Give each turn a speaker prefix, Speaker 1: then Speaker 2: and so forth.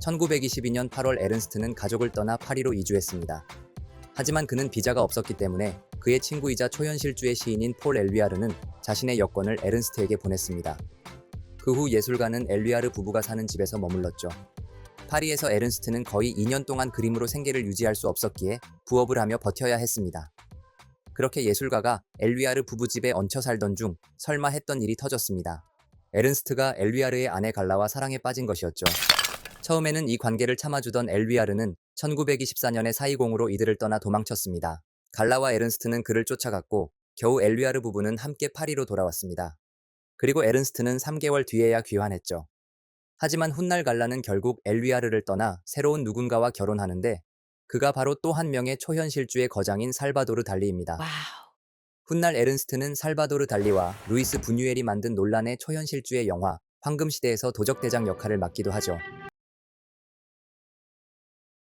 Speaker 1: 1922년 8월 에른스트는 가족을 떠나 파리로 이주했습니다. 하지만 그는 비자가 없었기 때문에 그의 친구이자 초현실주의 시인인 폴 엘위아르는 자신의 여권을 에른스트에게 보냈습니다. 그 후 예술가는 엘위아르 부부가 사는 집에서 머물렀죠. 파리에서 에른스트는 거의 2년 동안 그림으로 생계를 유지할 수 없었기에 부업을 하며 버텨야 했습니다. 그렇게 예술가가 엘위아르 부부 집에 얹혀 살던 중 설마 했던 일이 터졌습니다. 에른스트가 엘위아르의 아내 갈라와 사랑에 빠진 것이었죠. 처음에는 이 관계를 참아주던 엘위아르는 1924년에 사이공으로 이들을 떠나 도망쳤습니다. 갈라와 에른스트는 그를 쫓아갔고 겨우 엘위아르 부부는 함께 파리로 돌아왔습니다. 그리고 에른스트는 3개월 뒤에야 귀환했죠. 하지만 훗날 갈라는 결국 엘위아르를 떠나 새로운 누군가와 결혼하는데 그가 바로 또 한 명의 초현실주의 거장인 살바도르 달리입니다.
Speaker 2: 와우.
Speaker 1: 훗날 에른스트는 살바도르 달리와 루이스 부뉴엘이 만든 논란의 초현실주의 영화 황금시대에서 도적대장 역할을 맡기도 하죠.